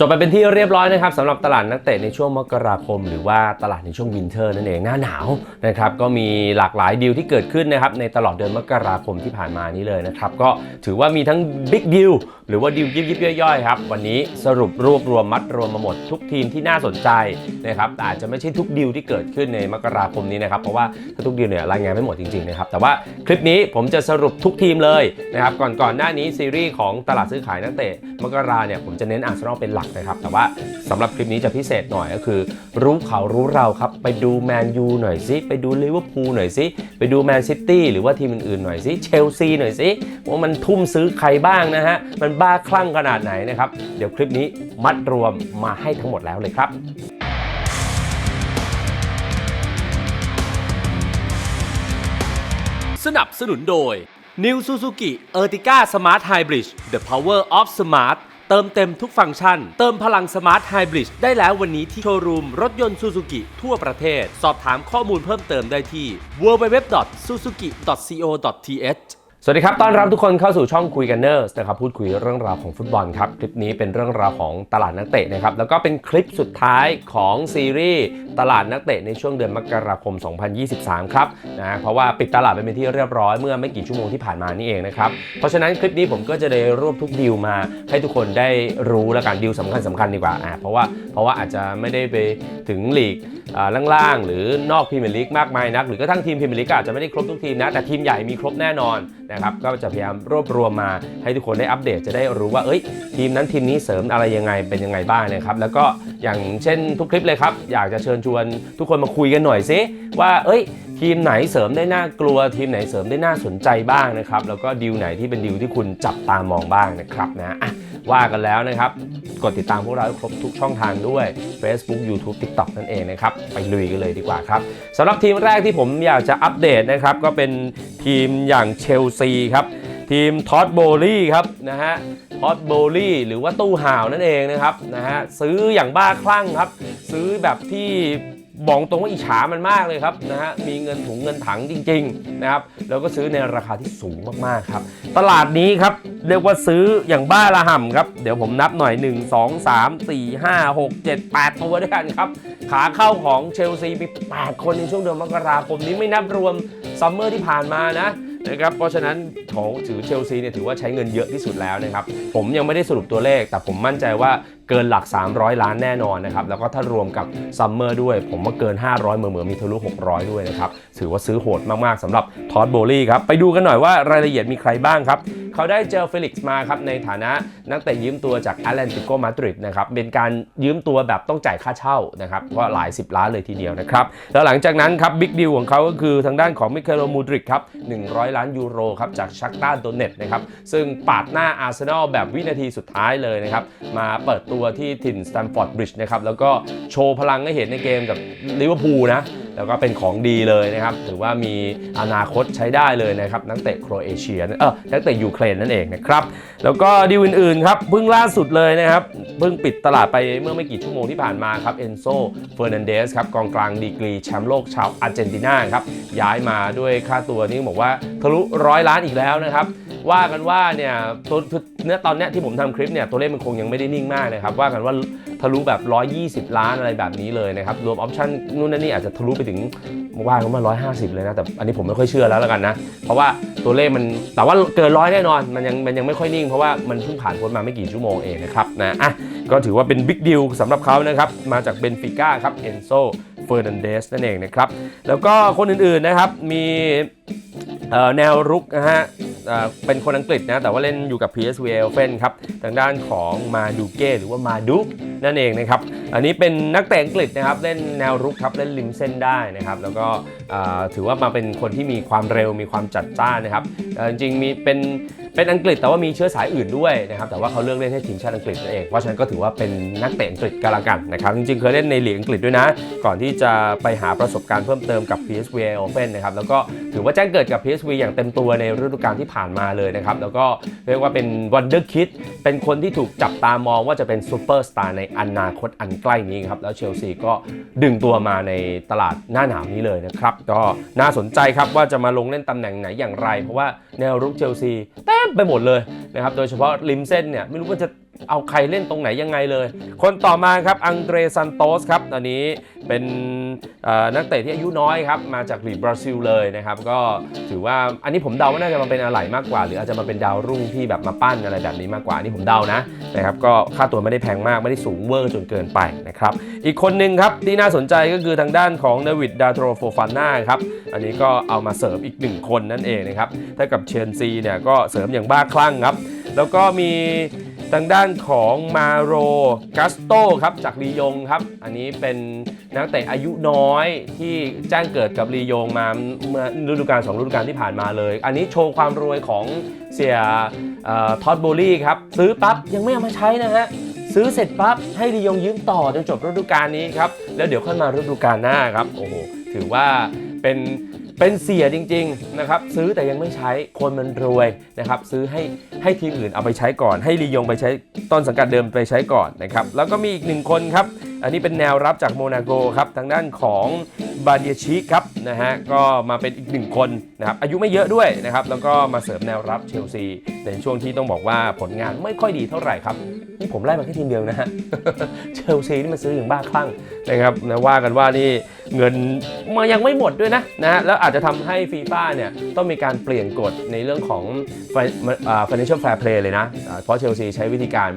จบไปเป็นที่เรียบร้อยนะครับสำหรับตลาดนักเตะในช่วงมกราคม หรือว่าตลาดในช่วงวินเทอร์นั่นเองหน้าหนาวนะครับก็มีหลากหลายดีลที่เกิดขึ้นนะครับในตลอดเดือนมกราคมที่ผ่านมานี้เลยนะครับก็ถือว่ามีทั้งบิ๊กดีลหรือว่าดีลยิบยิบย่อยๆครับวันนี้สรุปรวบรวมมัดรวมมาหมดทุกทีมที่น่าสนใจนะครับอาจจะไม่ใช่ทุกดีลที่เกิดขึ้นในมกราคมนี้นะครับเพราะว่าถ้าทุกดีลเนี่ยรายงานไม่หมดจริงๆนะครับแต่ว่าคลิปนี้ผมจะสรุปทุกทีมเลยนะครับก่อนก่อนหน้านี้ซีรีส์ของตลาดซื้อขายนักเตะมกราเนี่ยผมจะเน้นอาร์เซนอลเป็นหลักนะครับ แต่ว่าสำหรับคลิปนี้จะพิเศษหน่อยก็คือ รู้เขารู้เราครับ ไปดูแมนยูหน่อยสิ ไปดูลิเวอร์พูลหน่อยสิ ไปดูแมนซิตี้หรือว่าทีมอื่นๆหน่อยสิ เชลซีหน่อยสิ ว่ามันทุ่มซื้อใครบ้างนะฮะ มันบ้าคลั่งขนาดไหนนะครับ เดี๋ยวคลิปนี้มัดรวมมาให้ทั้งหมดแล้วเลยครับสนับสนุนโดย New Suzuki Ertiga Smart Hybrid The Power of Smart เติมเต็มทุกฟังก์ชัน เติมพลังสมาร์ทไฮบริดได้แล้ววันนี้ที่โชว์รูม รถยนต์ซูซูกิทั่วประเทศ สอบถามข้อมูลเพิ่มเติมได้ที่ www.suzuki.co.th สวัสดีครับ ต้อนรับทุกคนเข้าสู่ช่องคุยกันเนอร์สนะครับ พูดคุยเรื่องราวของฟุตบอลครับ คลิปนี้เป็นเรื่องราวของตลาดนักเตะนะครับ แล้วก็เป็นคลิปสุดท้ายของซีรีส์ตลาดนักเตะในช่วงเดือนมกราคม 2023 ครับนะ เพราะว่าปิดตลาดไปเป็นที่เรียบร้อยเมื่อไม่กี่ชั่วโมงที่ผ่านมานี่เองนะครับ เพราะฉะนั้นคลิปนี้ผมก็จะได้รวบทุกดีลมาให้ทุกคนได้รู้แล้วกันดีลสำคัญสำคัญดีกว่า อ่า เพราะว่า เพราะว่าอาจจะไม่ได้ไปถึงหลีก ล่างๆ หรือนอกพรีเมียร์ลีกมากมายนัก หรือกระทั่งทีมพรีเมียร์ลีกอาจจะไม่ได้ครบทุกทีมนะ แต่ทีมใหญ่มีครบแน่นอนนะครับก็จะพยายามรวบรวมมาให้ทุกคนได้อัปเดตจะได้รู้ว่าเอ้ยทีมนั้นทีมนี้เสริมอะไรยังไงเป็นยังไงบ้างนะครับแล้วก็อย่างเช่นทุกคลิปเลยครับอยากจะเชิญชวนทุกคนมาคุยกันหน่อยซิว่าเอ้ยทีมไหนเสริมได้น่ากลัว ทีมไหนเสริมได้น่าสนใจบ้างนะครับแล้วก็ดีลไหนที่เป็นดีลที่คุณจับตามองบ้างนะครับนะ ว่ากันแล้วนะครับ กดติดตามพวกเราครบทุกช่องทางด้วย Facebook YouTube TikTok นั่นเองนะครับ ไปลุยกันเลยดีกว่าครับสำหรับทีมแรกที่ผมอยากจะอัปเดตนะครับ ก็เป็นทีมอย่างเชลซีครับ ทีมท็อตโบลี่ครับนะฮะท็อตโบลี่หรือว่าตู้ห่าวนั่นเองนะครับนะฮะซื้ออย่างบ้าคลั่งครับ ซื้อแบบที่ บอกตรงว่าอิจฉามันมากเลยครับนะฮะมีเงินถุงเงินถังจริงๆนะครับแล้วก็ซื้อในราคาที่สูงมากๆครับ ตลาดนี้ครับเรียกว่าซื้ออย่างบ้าระห่ำครับ เดี๋ยวผมนับหน่อย 1 2 3 4 5 6 7 8 ตัวด้วยกันครับ ขาเข้าของเชลซีมี 8 คนในช่วงเดือนมกราคมนี้ไม่นับรวมซัมเมอร์ที่ผ่านมานะ นะครับเพราะฉะนั้นของถือเชลซีเนี่ยถือว่าใช้เงินเยอะที่สุดแล้วนะครับผมยังไม่ได้สรุปตัวเลข แต่ผมมั่นใจว่าเกินหลัก 300 ล้านแน่นอนนะครับแล้วก็ถ้ารวมกับซัมเมอร์ด้วย ผมว่าเกิน 500 เหมือนเหมือมีทะลุ600 ด้วยนะครับถือว่าซื้อโหดมากๆสำหรับทอตโบลี่ครับไปดูกันหน่อยว่ารายละเอียดมีใครบ้างครับ เขาได้เจอเฟลิกซ์มาครับในฐานะนักเตะยืมตัวจากแอตแลนติโกมาดริดนะครับเป็นการยืมตัวแบบต้องจ่ายค่าเช่านะครับก็หลาย 10 ล้านเลยทีเดียวนะครับแล้วหลังจากนั้นครับบิ๊กดีลของเขาก็คือทางด้านของมิเคโลมูดริกครับ100 ล้านยูโรครับจากชักตาโดเนตนะครับซึ่งปาดหน้าอาร์เซนอลแบบวินาทีสุดท้ายเลยนะครับมาเปิดตัวที่ถิ่นสแตมฟอร์ดบริดจ์นะครับแล้วก็โชว์พลังให้เห็นในเกมกับลิเวอร์พูลนะ แล้วก็เป็นของดีเลยนะครับ ถือว่ามีอนาคตใช้ได้เลยนะครับ นักเตะโครเอเชียเออนักเตะยูเครนนั่นเองนะครับ แล้วก็ดีลอื่นๆครับเพิ่งล่าสุดเลยนะครับเพิ่งปิดตลาดไปเมื่อไม่กี่ชั่วโมงที่ผ่านมาครับเอนโซเฟอร์นันเดสครับกองกลางดีกรีแชมป์โลกชาวอาร์เจนตินาครับย้ายมาด้วยค่าตัวนี้บอกว่าทะลุร้อยล้านอีกแล้วนะครับว่ากันว่าเนี่ยตัวเนื้อตอนเนี้ยที่ผมทำคลิปเนี่ยตัวเลขมันคงยังไม่ได้นิ่งมากนะครับว่ากันว่าทะลุแบบ 120 ล้านอะไรแบบนี้เลยนะครับ รวมออปชั่นนู่นนั่นนี่อาจจะทะลุไปถึงว่ากันว่า 150 เลยนะ แต่อันนี้ผมไม่ค่อยเชื่อแล้วแล้วกันนะ เพราะว่าตัวเลขมันแต่ว่าเกินร้อยแน่นอน มันยังมันยังไม่ค่อยนิ่ง เพราะว่ามันเพิ่งผ่านพ้นมาไม่กี่ชั่วโมงเองนะครับนะอะก็ถือว่าเป็นบิ๊กดีลสำหรับเขานะครับมาจากเบนฟิก้าครับเอนโซเฟอร์นันเดสนั่นเองนะครับแล้วก็คนอื่นๆนะครับมีแนวรุกนะฮะ เป็นคนอังกฤษนะ แต่ว่าเล่นอยู่กับ PSV e l f e n ครับ ทางด้านของมาดูเก้หรือว่ามาดุกนั่นเองนะครับ อันนี้เป็นนักเตะอังกฤษนะครับ เล่นแนวรุกครับ เล่นริมเส้นได้นะครับ แล้วก็ถือว่ามาเป็นคนที่มีความเร็ว มีความจัดจ้านนะครับ จริงๆมีเป็น เป็นอังกฤษแต่ว่ามีเชื้อสายอื่นด้วยนะครับแต่ว่าเขาเลือกเล่นให้ทีมชาติอังกฤษนั่นเองเพราะฉะนั้นก็ถือว่าเป็นนักเตะอังกฤษกันละกันนะครับจริงๆเคยเล่นในลีกอังกฤษด้วยนะ ก่อนที่จะไปหาประสบการณ์เพิ่มเติมกับ PSV Open นะครับแล้วก็ถือว่าแจ้งเกิดกับ PSV อย่างเต็มตัวในฤดูกาลที่ผ่านมาเลยนะครับแล้วก็เรียกว่าเป็นวันเดอร์คิดเป็นคนที่ถูกจับตามองว่าจะเป็นซูเปอร์สตาร์ในอนาคตอันใกล้นี้ครับแล้วเชลซีก็ดึงตัวมาในตลาดหน้าหนาวนี้เลยนะครับก็น่าสนใจครับว่าจะมาลงเล่นตำแหน่งไหนอย่างไร เพราะว่าแนวรุกเชลซีเต็มไปหมดเลยนะครับ โดยเฉพาะริมเส้นเนี่ยไม่รู้ว่าจะ เอาใครเล่นตรงไหนยังไงเลย คนต่อมาครับอังเดรซันโตสครับอันนี้เป็นนักเตะที่อายุน้อยครับ มาจากลีกบราซิลเลยนะครับ ก็ถือว่าอันนี้ผมเดาว่าน่าจะมาเป็นอะไรมากกว่า หรืออาจจะมาเป็นดาวรุ่งที่แบบมาปั้นอะไรแบบนี้มากกว่านนี่ผมเดานะนะครับก็ค่าตัวไม่ได้แพงมากไม่ได้สูงเวอร์จนเกินไปนะครับอีกคนหนึ่งครับที่น่าสนใจก็คือทางด้านของเดวิดดาโตรโฟฟาน่าครับอันนี้ก็เอามาเสริมอีกหนึ่งคนนั่นเองนะครับถ้ากับเชนซีเนี่ยก็เสริมอย่างบ้าคลั่งครับ แล้วก็มีทางด้านของมาโรกัสโตครับจากลียงครับ อันนี้เป็นนักเตะอายุน้อยที่แจ้งเกิดกับลียงมาเมื่อฤดูกาลสองฤดูกาลที่ผ่านมาเลย อันนี้โชว์ความรวยของเสียท็อตโบลี่ครับ ซื้อปั๊บยังไม่เอามาใช้นะฮะ ซื้อเสร็จปั๊บให้ลียงยืมต่อจนจบฤดูกาลนี้ครับ แล้วเดี๋ยวค่อยมาฤดูกาลหน้าครับ โอ้โห ถือว่าเป็น เป็นเสียจริงๆนะครับซื้อแต่ยังไม่ใช้คนมันรวยนะครับซื้อให้ให้ทีมอื่นเอาไปใช้ก่อน ให้ลียงไปใช้ต้นสังกัดเดิมไปใช้ก่อนนะครับแล้วก็มีอีกหนึ่งคนครับ อันนี้เป็นแนวรับจากโมนาโกครับทางด้านของบาเดียชิครับนะฮะก็มาเป็นอีกหนึ่งคนนะครับอายุไม่เยอะด้วยนะครับแล้วก็มาเสริมแนวรับเชลซีในช่วงที่ต้องบอกว่าผลงานไม่ค่อยดีเท่าไหร่ครับนี่ผมไล่มาแค่ทีมเดียวนะฮะเชลซีนี่มันซื้ออย่างบ้าคลั่งนะครับนะว่ากันว่านี่เงินมายังไม่หมดด้วยนะนะฮะแล้วอาจจะทำให้ฟีฟ่าเนี่ยต้องมีการเปลี่ยนกฎในเรื่องของ financial fair play เลยนะเพราะเชลซีใช้วิธีการ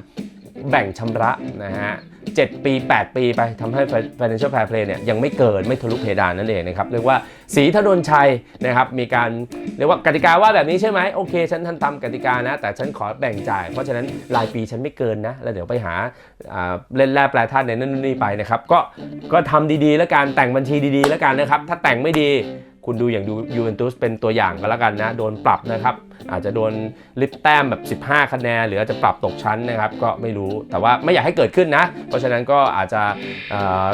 แบ่งชำระนะฮะ7ปี 8 ปีไปทำให้ financial fair play เนี่ยยังไม่เกินไม่ทะลุเพดานนั่นเองนะครับ เรียกว่าสีถนนชัยนะครับมีการเรียกว่ากติกาว่าแบบนี้ใช่ไหมโอเค ฉันทันตามกติกานะ แต่ฉันขอแบ่งจ่าย เพราะฉะนั้นรายปีฉันไม่เกินนะ แล้วเดี๋ยวไปหาเล่นแร่แปลธาตุในนั่นนี่ไปนะครับก็ก็ทำดีๆ แล้วการแต่งบัญชีดีๆ แล้วกันนะครับถ้าแต่งไม่ดีคุณดูอย่างดูยูเวนตุสเป็นตัวอย่างก็แล้วกันนะ โดนปรับนะครับ อาจจะโดนลิฟแต้มแบบ 15 คะแนน หรืออาจจะปรับตกชั้นนะครับ ก็ไม่รู้แต่ว่าไม่อยากให้เกิดขึ้นนะ เพราะฉะนั้นก็อาจจะ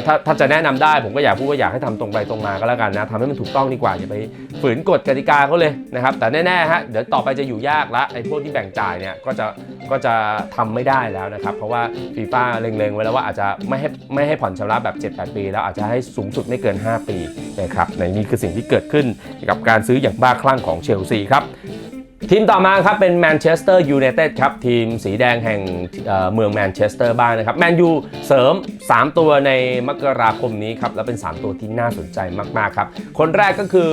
ถ้าถ้าจะแนะนำได้ ผมก็อยากพูดว่าอยากให้ทำตรงไปตรงมาก็แล้วกันนะทำให้มันถูกต้องดีกว่าอย่าไปฝืนกฎกติกาเขาเลยนะครับ แต่แน่ๆฮะเดี๋ยวต่อไปจะอยู่ยากละไอ้พวกที่แบ่งจ่ายเนี่ยก็จะก็จะทำไม่ได้แล้วนะครับ เพราะว่าฟีฟ่าเล็งๆไว้แล้วว่าอาจจะไม่ให้ไม่ให้ผ่อนชำระแบบ 7-8 ปี แล้วอาจจะให้สูงสุดไม่เกิน 5 ปีนะครับในนี้คือสิ่งที่เกิดขึ้นกับการซื้ออย่างบ้าคลั่งของเชลซีครับ ทีมต่อมาครับเป็นแมนเชสเตอร์ยูไนเต็ดครับ ทีมสีแดงแห่งเเมืองแมนเชสเตอร์บ้างนะครับแมนยูเสริม 3 ตัวในมกราคมนี้ครับ แล้วเป็น 3 ตัวที่น่าสนใจมากๆครับ คนแรกก็คือ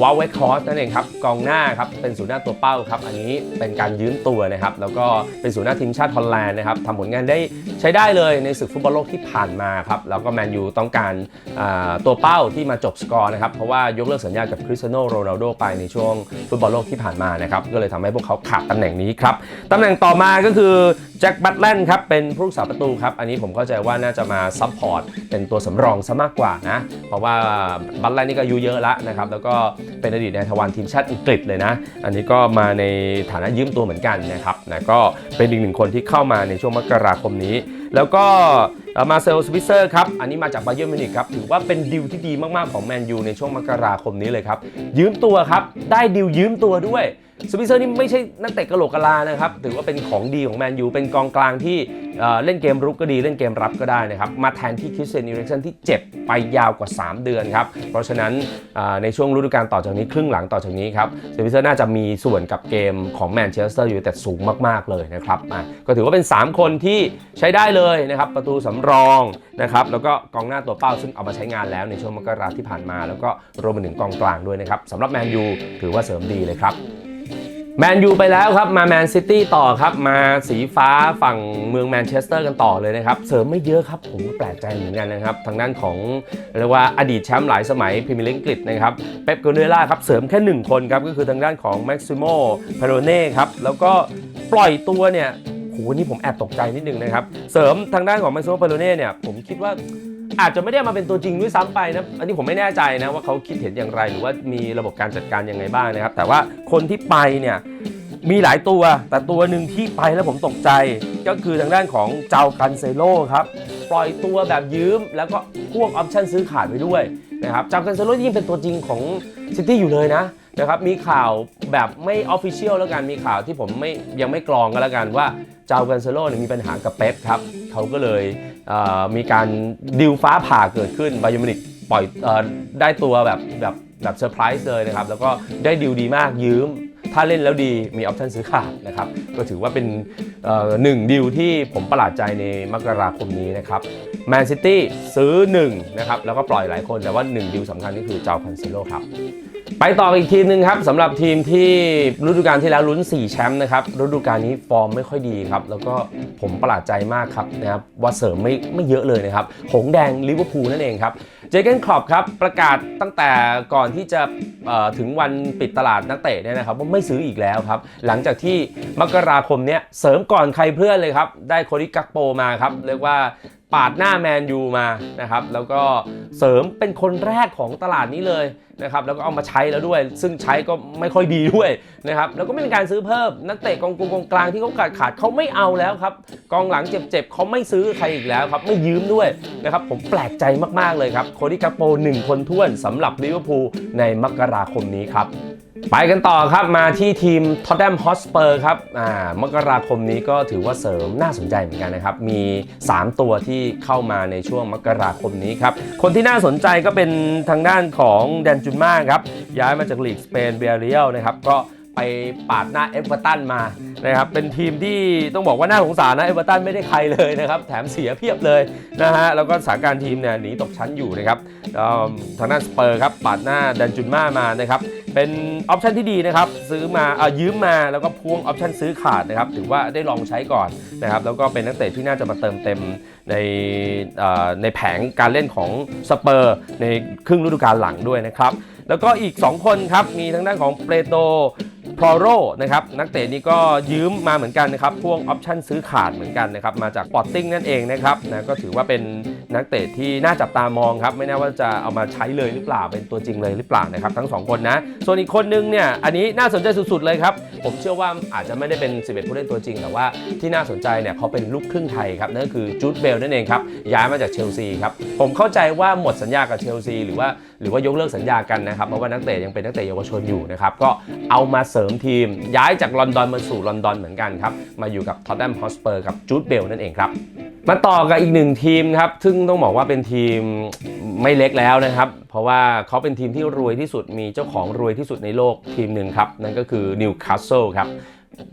วอลเวคคอสนั่นเองครับ กองหน้าครับ เป็นศูนย์หน้าตัวเป้าครับ อันนี้เป็นการยืมตัวนะครับ แล้วก็เป็นศูนย์หน้าทีมชาติฮอลแลนด์นะครับทำผลงานได้ใช้ได้เลยในศึกฟุตบอลโลกที่ผ่านมาครับแล้วก็แมนยูต้องการตัวเป้าที่มาจบสกอร์นะครับเพราะว่ายกเลิกสัญญากับคริสเตียโนโรนัลโดไปในช่วงฟุตบอลโลกที่ผ่านมานะครับก็เลยทำให้พวกเขาขาดตำแหน่งนี้ครับตำแหน่งต่อมาก็คือแจ็คบัตแลนด์ครับเป็นผู้รักษาประตูครับอันนี้ผมเข้าใจว่าน่าจะมาซัพพอร์ตเป็นตัวสำรองซะมากกว่านะเพราะว่าบัตแลนด์นี่ก็อายุเยอะแล้วนะครับแล้วก็เป็นอดีตนายทวารทีมชาติอังกฤษเลยนะ อันนี้ก็มาในฐานะยืมตัวเหมือนกันนะครับนะก็เป็นอีกหนึ่งคนที่เข้ามาในช่วงมกราคมนี้ แล้วก็มาเซลสวิเซอร์ครับ อันนี้มาจากบาเยิร์นมิวนิกครับ ถือว่าเป็นดิวที่ดีมาก ๆ ของแมนยูในช่วงมกราคมนี้เลยครับ ยืมตัวครับ ได้ดิวยืมตัวด้วย สวิเซอร์นี่ไม่ใช่นักเตะกะโหลกกะลานะครับ ถือว่าเป็นของดีของแมนยู เป็นกองกลางที่เเล่นเกมรุกก็ดีเล่นเกมรับก็ได้นะครับ มาแทนที่คริสเตียนอิริกเซนที่เจ็บไปยาวกว่า 3 เดือนครับ เพราะฉะนั้นในช่วงฤดูกาลต่อจากนี้ครึ่งหลังต่อจากนี้ครับสวิเซอร์น่าจะมีส่วนกับเกมของแมนเชสเตอร์ยูไนเต็ดสูงมาก ๆ เลยนะครับก็ถือว่าเป็น 3 คนที่ใช้ได้เลยนะครับประตูสำรองนะครับแล้วก็กองหน้าตัวเป้าซึ่งเอามาใช้งานแล้วในช่วงมกราที่ผ่านมา แล้วก็รวมไปถึงกองกลางด้วยนะครับสำหรับแมนยูถือว่าเสริมดีเลยครับ แมนยูไปแล้วครับ มาแมนซิตี้ต่อครับ มาสีฟ้าฝั่งเมืองแมนเชสเตอร์กันต่อเลยนะครับ เสริมไม่เยอะครับ ผมแปลกใจเหมือนกันนะครับ ทางด้านของเรียกว่าอดีตแชมป์หลายสมัยพรีเมียร์ลีกอังกฤษนะครับ เป๊ปโกเนล่าครับ เสริมแค่ 1 คนครับ ก็คือทางด้านของแม็กซิโมพาโรเน่ครับ แล้วก็ปล่อยตัวเนี่ยโหนี่ผมแอบตกใจนิดนึงนะครับ เสริมทางด้านของแม็กซิโมพาโรเน่เนี่ยผมคิดว่า อาจจะไม่ได้มาเป็นตัวจริงด้วยซ้ำไปนะ อันนี้ผมไม่แน่ใจนะว่าเขาคิดเห็นอย่างไร หรือว่ามีระบบการจัดการยังไงบ้างนะครับ แต่ว่าคนที่ไปเนี่ยมีหลายตัว แต่ตัวหนึ่งที่ไปแล้วผมตกใจ ก็คือทางด้านของเจ้ากันเซโลครับ ปล่อยตัวแบบยืม แล้วก็พ่วงออปชั่นซื้อขาดไปด้วยนะครับเจ้ากันเซโลยิ่งเป็นตัวจริงของซิตี้อยู่เลยนะ นะครับมีข่าวแบบไม่ออฟฟิเชียลแล้วกันมีข่าวที่ผมไม่ยังไม่กรองกันแล้วกันว่าเจ้ากันเซโลเนี่ยมีปัญหากับเป๊ปครับเขาก็เลยเมีการดิวฟ้าผ่าเกิดขึ้นบาย r n มินิกปล่อยอได้ตัวแบบแบบแบบเซอร์ไพรส์เลยนะครับ แล้วก็ได้ดิวดีมากยืม ถ้าเล่นแล้วดีมีออปชันซื้อขาดนะครับ ก็ถือว่าเป็นหนึ่งดีลที่ผมประหลาดใจในมกราคมนี้นะครับแมนซิตี้ซื้อ1นะครับแล้วก็ปล่อยหลายคนแต่ว่า 1ดีลสำคัญก็คือเจ้าคันเซโลครับ ไปต่ออีกทีมหนึ่งครับสำหรับทีมที่ฤดูกาลที่แล้วลุ้น 4 แชมป์นะครับฤดูกาลนี้ฟอร์มไม่ค่อยดีครับ แล้วก็ผมประหลาดใจมากครับนะครับว่าเสริมไม่ไม่เยอะเลยนะครับ หงแดงลิเวอร์พูลนั่นเองครับเจเกนครอปครับประกาศตั้งแต่ก่อนที่จะถึงวันปิดตลาดนักเตะเนี่ยนะครับว่าไม่ซื้ออีกแล้วครับ หลังจากที่มกราคมเนี้ยเสริมก่อนใครเพื่อนเลยครับ ได้โคดิกักโปมาครับเรียกว่า ปาดหน้าแมนยูมานะครับแล้วก็เสริมเป็นคนแรกของตลาดนี้เลยนะครับแล้วก็เอามาใช้แล้วด้วย ซึ่งใช้ก็ไม่ค่อยดีด้วยนะครับแล้วก็ไม่มีการซื้อเพิ่มนักเตะกองกลางกองกลางที่เขาขาดขาดเขาไม่เอาแล้วครับกองหลังเจ็บๆเขาไม่ซื้อใครอีกแล้วครับไม่ยืมด้วยนะครับผมแปลกใจมากๆเลยครับโคดิกาโปหนึ่งคนท้วนสำหรับลิเวอร์พูลในมกราคมนี้ครับ ไปกันต่อครับมาที่ทีมท็อตแ h มฮอสเปอร์ครับอ่ามกราคมนี้ก็ถือว่าเสริมน่าสนใจเหมือนกันนะครับ มี 3 ตัวที่เข้ามาในช่วงมกราคมนี้ครับ คนที่น่าสนใจก็เป็นทางด้านของแดนจุนมาครับ ย้ายมาจากลีกสเปนเบียเรียลนะครับก็ไปปาดหน้าเอเวอร์ตันมานะครับเป็นทีมที่ต้องบอกว่าน่าสงสารนะเอเวอร์ตันไม่ได้ใครเลยนะครับ แถมเสียเพียบเลยนะฮะแล้วก็สถานการณ์ทีมเนี่ยหนีตกชั้นอยู่นะครับทางด้านสเปอร์ครับปาดหน้าแดนจุนมามานะครับ เป็นออปชันที่ดีนะครับ ซื้อมาเอ่อยืมมาแล้วก็พ่วงออปชันซื้อขาดนะครับ ถือว่าได้ลองใช้ก่อนนะครับ แล้วก็เป็นนักเตะที่น่าจะมาเติมเต็มในเอ่อในแผงการเล่นของสเปอร์ในครึ่งฤดูกาลหลังด้วยนะครับ แล้วก็อีก 2 คนครับ มีทางด้านของเปโต พรโรนะครับนักเตะนี้ก็ยืมมาเหมือนกันนะครับพ่วงออปชันซื้อขาดเหมือนกันนะครับมาจากปอตติ้งนั่นเองนะครับนะก็ถือว่าเป็นนักเตะที่น่าจับตามองครับไม่แน่ว่าจะเอามาใช้เลยหรือเปล่าเป็นตัวจริงเลยหรือเปล่านะครับทั้ง 2 คนนะ ส่วนอีกคนนึงเนี่ยอันนี้น่าสนใจสุดๆเลยครับ ผมเชื่อว่าอาจจะไม่ได้เป็น 11 ผู้เล่นตัวจริง แต่ว่าที่น่าสนใจเนี่ยเขาเป็นลูกครึ่งไทยครับนั่นก็คือจูดเบลนั่นเองครับย้ายมาจากเชลซีครับผมเข้าใจว่าหมดสัญญากับเชลซีหรือว่าหรือว่ายกเลิกสัญญากันนะครับเพราะว่านักเตะยังเป็นนักเตะเยาวชนอยู่นะครับก็เอามาเสริมทีมย้ายจากลอนดอนมาสู่ลอนดอนเหมือนกันครับมาอยู่กับท็อตแ h มฮอสเปอร์กับจูดเบลนั่นเองครับมาต่อกับอีกหนึ่งทีมครับ ซึ่งต้องบอกว่าเป็นทีมไม่เล็กแล้วนะครับ เพราะว่าเขาเป็นทีมที่รวยที่สุด มีเจ้าของรวยที่สุดในโลกทีมหนึ่งครับ นั่นก็คือนิวคาสเซิลครับ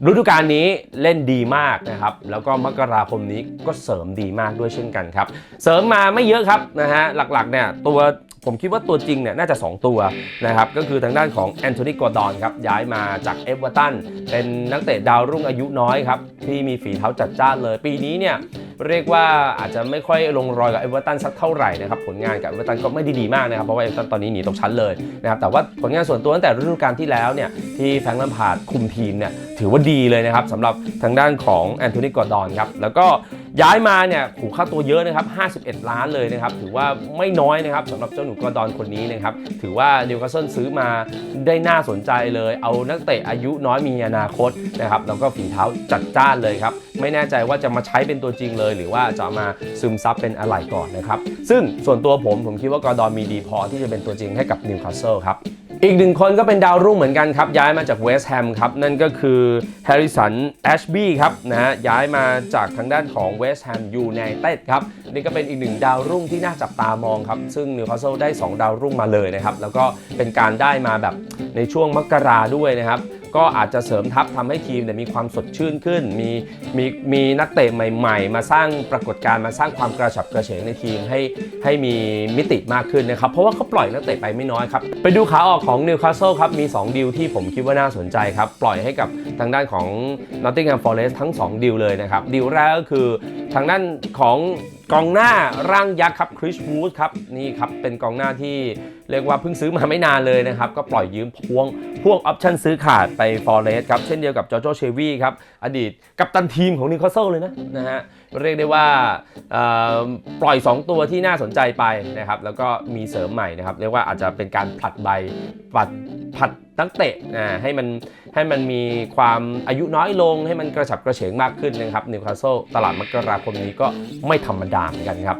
ฤดูกาลนี้เล่นดีมากนะครับ แล้วก็มกราคมนี้ก็เสริมดีมากด้วยเช่นกันครับ เสริมมาไม่เยอะครับนะฮะ หลักๆเนี่ยตัว ผมคิดว่าตัวจริงเนี่ยน่าจะ 2 ตัวนะครับก็คือทางด้านของแอนโทนีกอร์ดอนครับย้ายมาจากเอเวอร์ตันเป็นนักเตะดาวรุ่งอายุน้อยครับที่มีฝีเท้าจัดจ้านเลย ปีนี้เนี่ยเรียกว่าอาจจะไม่ค่อยลงรอยกับเอเวอร์ตันสักเท่าไหร่นะครับผลงานกับเอเวอร์ตันก็ไม่ได้ดีมากนะครับเพราะว่าเอเวอร์ตันตอนนี้หนีตกชั้นเลยนะครับแต่ว่าผลงานส่วนตัวตั้งแต่ฤดูกาลที่แล้วเนี่ยที่แฟรงค์ลัมพาร์ดคุมทีมเนี่ยถือว่าดีเลยนะครับสำหรับทางด้านของแอนโทนีกอร์ดอนครับแล้วก็ ย้ายมาเนี่ยขู่ค่าตัวเยอะนะครับ 51 ล้านเลยนะครับถือว่าไม่น้อยนะครับสำหรับเจ้าหนูกอร์ดอนคนนี้นะครับถือว่านิวคาสเซิลซื้อมาได้น่าสนใจเลย เอานักเตะอายุน้อยมีอนาคตนะครับแล้วก็ฝีเท้าจัดจ้านเลยครับไม่แน่ใจว่าจะมาใช้เป็นตัวจริงเลย หรือว่าจะมาซึมซับเป็นอะไรก่อนนะครับซึ่งส่วนตัวผมผมคิดว่ากอร์ดอนมีดีพอที่จะเป็นตัวจริงให้กับนิวคาสเซิลครับ อีกหนึ่งคนก็เป็นดาวรุ่งเหมือนกันครับ ย้ายมาจากเวสต์แฮมครับ นั่นก็คือแฮร์ริสันแอชบีครับนะฮะย้ายมาจากทางด้านของเวสต์แฮมยูไนเต็ดครับ นี่ก็เป็นอีกหนึ่งดาวรุ่งที่น่าจับตามองครับ ซึ่งนิวคาสเซิลได้ 2 ดาวรุ่งมาเลยนะครับ แล้วก็เป็นการได้มาแบบในช่วงมกราด้วยนะครับ ก็อาจจะเสริมทัพทำให้ทีมเนี่ยมีความสดชื่นขึ้น มีมีมีนักเตะใหม่ ๆ มาสร้างปรากฏการณ์มาสร้างความกระฉับกระเฉงในทีมให้ให้มีมิติมากขึ้นนะครับ เพราะว่าเขาปล่อยนักเตะไปไม่น้อยครับ ไปดูขาออกของนิวคาสเซิลครับ มี 2ดีลที่ผมคิดว่าน่าสนใจครับ ปล่อยให้กับทางด้านของ Nottingham Forest ทั้ง 2ดีลเลยนะครับดีลแรกก็คือทางด้านของกองหน้าร่างยักษ์ครับคริสวูดครับนี่ครับเป็นกองหน้าที่ เรียกว่าเพิ่งซื้อมาไม่นานเลยนะครับ ก็ปล่อยยืมพวงพ่วงออปชั่นซื้อขาดไปฟอร์เรสครับ เช่นเดียวกับจอร์โจเชวี่ครับ อดีตกัปตันทีมของนิวคาสเซิลเลยนะนะฮะเรียกได้ว่าเอ่อปล่อย 2 ตัวที่น่าสนใจไปนะครับ แล้วก็มีเสริมใหม่นะครับ เรียกว่าอาจจะเป็นการผลัดใบผลัด ผัดนักเตะนะให้มันให้มันมีความอายุน้อยลง ให้มันกระฉับกระเฉงมากขึ้นนะครับนิวคาสเซิลตลาดมกราคมนี้ก็ไม่ธรรมดาเหมือนกันครับ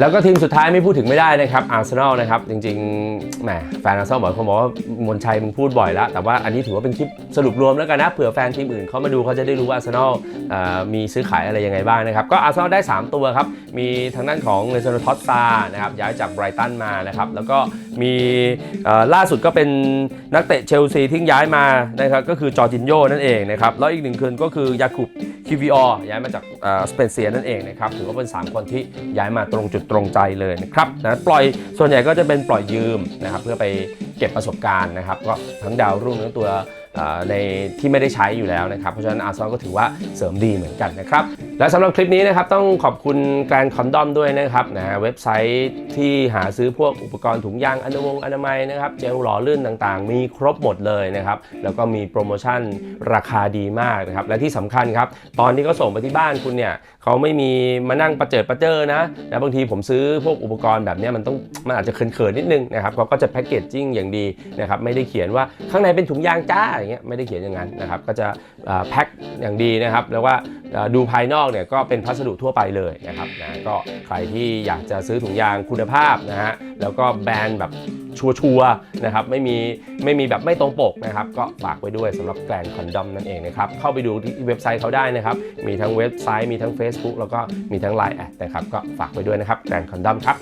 แล้วก็ทีมสุดท้ายไม่พูดถึงไม่ได้นะครับอาร์เซนอลนะครับ จริงๆแหมแฟนอาร์เซนอลบอกคนบอกว่ามนชัยมึงพูดบ่อยแล้ว แต่ว่าอันนี้ถือว่าเป็นคลิปสรุปรวมแล้วกันนะเผื่อแฟนทีมอื่นเขามาดูเขาจะได้รู้ว่าอาร์เซนอลมีซื้อขายอะไรยังไงบ้างนะครับ ก็อาร์เซนอลได้ 3 ตัวครับ มีทางด้านของเลซานทอสซานะครับย้ายจากไบรตันมานะครับ แล้วก็มีล่าสุดก็เป็นนักเตะเชลซีที่ย้ายมานะครับก็คือจอร์จินโยนั่นเองนะครับแล้วอีกหนึ่งคนก็คือยาคุบ QVR ย้ายมาจากสเปนเซียนั่นเองนะครับถือว่าเป็น 3 คนที่ย้ายมาตรงจุดตรงใจเลยนะครับนะปล่อยส่วนใหญ่ก็จะเป็นปล่อยยืมนะครับเพื่อไป เก็บประสบการณ์นะครับก็ทั้งดาวรุ่งทั้งตัวในที่ไม่ได้ใช้อยู่แล้วนะครับ เพราะฉะนั้นอาร์ซอลก็ถือว่าเสริมดีเหมือนกันนะครับ และสำหรับคลิปนี้นะครับ ต้องขอบคุณแกรนคอนดอมด้วยนะครับนะเว็บไซต์ที่หาซื้อพวกอุปกรณ์ถุงยางอนามัยอนามัยนะครับ เจลหล่อลื่นต่างๆ มีครบหมดเลยนะครับ แล้วก็มีโปรโมชั่นราคาดีมากนะครับ และที่สำคัญครับ ตอนที่เขาส่งไปที่บ้านคุณเนี่ยเขาไม่มีมานั่งประเจิดประเจอนะแล้วบางทีผมซื้อพวกอุปกรณ์แบบนี้มันต้องมันอาจจะเขินๆนิดนึงนะครับเขาก็จะแพ็กเกจจิ้งอย่างดีนะครับไม่ได้เขียนว่าข้างในเป็นถุงยางจ้าอย่างเงี้ยไม่ได้เขียนอย่างนั้นนะครับก็จะแพ็คอย่างดีนะครับแล้วว่าดูภายนอกเนี่ยก็เป็นพัสดุทั่วไปเลยนะครับนะก็ใครที่อยากจะซื้อถุงยางคุณภาพนะฮะแล้วก็แบรนด์แบบ ชัวร์ๆนะครับไม่มีไม่มีแบบไม่ตรงปกนะครับก็ฝากไว้ด้วยสำหรับแกรนคอนดอมนั่นเองนะครับเข้าไปดูที่เว็บไซต์เขาได้นะครับมีทั้งเว็บไซต์มีทั้ง Facebook แล้วก็มีทั้ง Line แอดนะครับก็ฝากไว้ด้วยนะครับแกรนคอนดอมครับ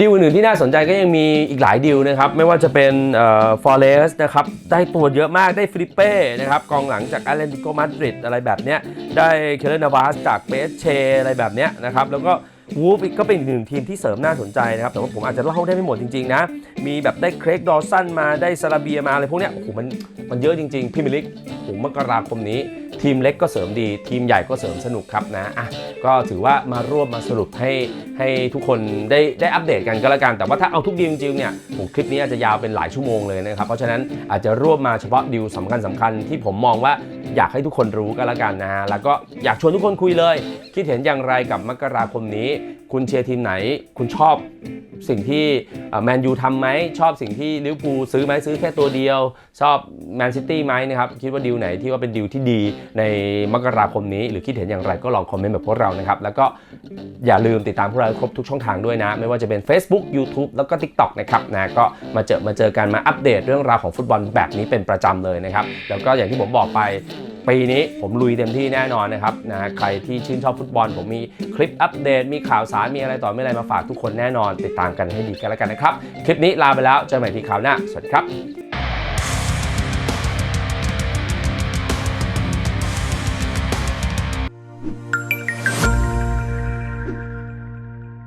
ดีลอื่นที่น่าสนใจก็ยังมีอีกหลายดีลนะครับไม่ว่าจะเป็นเอ่อฟอเรสนะครับได้ตัวเยอะมากได้ฟิลิปเป้นะครับกองหลังจากอาเลนติโกมาดริดอะไรแบบเนี้ยได้เคเลนาวาสจากเบสเชอะไรแบบเนี้ยนะครับแล้วก็ วูฟก็เป็นอีกหนึ่งทีมที่เสริมน่าสนใจนะครับ แต่ว่าผมอาจจะเล่าได้ไม่หมดจริง ๆ นะ มีแบบได้เครกดอสันมาได้ซาลาเบียมาอะไรพวกเนี้ยโอ้โหมันมันเยอะจริงๆพิมลิกโอ้โหมกราคมนี้ ทีมเล็กก็เสริมดี ทีมใหญ่ก็เสริมสนุกครับนะอะก็ถือว่ามาร่วมมาสรุปให้ให้ทุกคนได้ได้อัปเดตกันก็แล้วกัน แต่ว่าถ้าเอาทุกดีลจริงๆเนี่ยโอ้โหคลิปนี้อาจจะยาวเป็นหลายชั่วโมงเลยนะครับเพราะฉะนั้นอาจจะรวบมาเฉพาะดีลสำคัญสำคัญๆที่ผมมองว่าอยากให้ทุกคนรู้ก็แล้วกันนะฮะแล้วก็อยากชวนทุกคนคุยเลย คิดเห็นอย่างไรกับมกราคมนี้คุณเชียร์ทีมไหน คุณชอบสิ่งที่แมนยูทำไหม ชอบสิ่งที่ลิเวอร์พูลซื้อไหมซื้อแค่ตัวเดียว ชอบแมนซิตี้ไหมนะครับคิดว่าดีลไหนที่ว่าเป็นดีลที่ดีในมกราคมนี้ หรือคิดเห็นอย่างไรก็ลองคอมเมนต์แบบพวกเรานะครับแล้วก็อย่าลืมติดตามพวกเราครบทุกช่องทางด้วยนะ ไม่ว่าจะเป็น Facebook YouTube แล้วก็ TikTok นะครับนะก็มาเจอมาเจอกันมาอัปเดตเรื่องราวของฟุตบอลแบบนี้เป็นประจำเลยนะครับแล้วก็อย่างที่ผมบอกไป ปีนี้ผมลุยเต็มที่แน่นอนนะครับนะใครที่ชื่นชอบฟุตบอล ผมมีคลิปอัปเดต มีข่าวสารมีอะไรต่อไม่อะไรมาฝากทุกคนแน่นอน ติดตามกันให้ดีกันแล้วกันนะครับ คลิปนี้ลาไปแล้วเจอกันใหม่ที่คราวหน้าสวัสดีครับ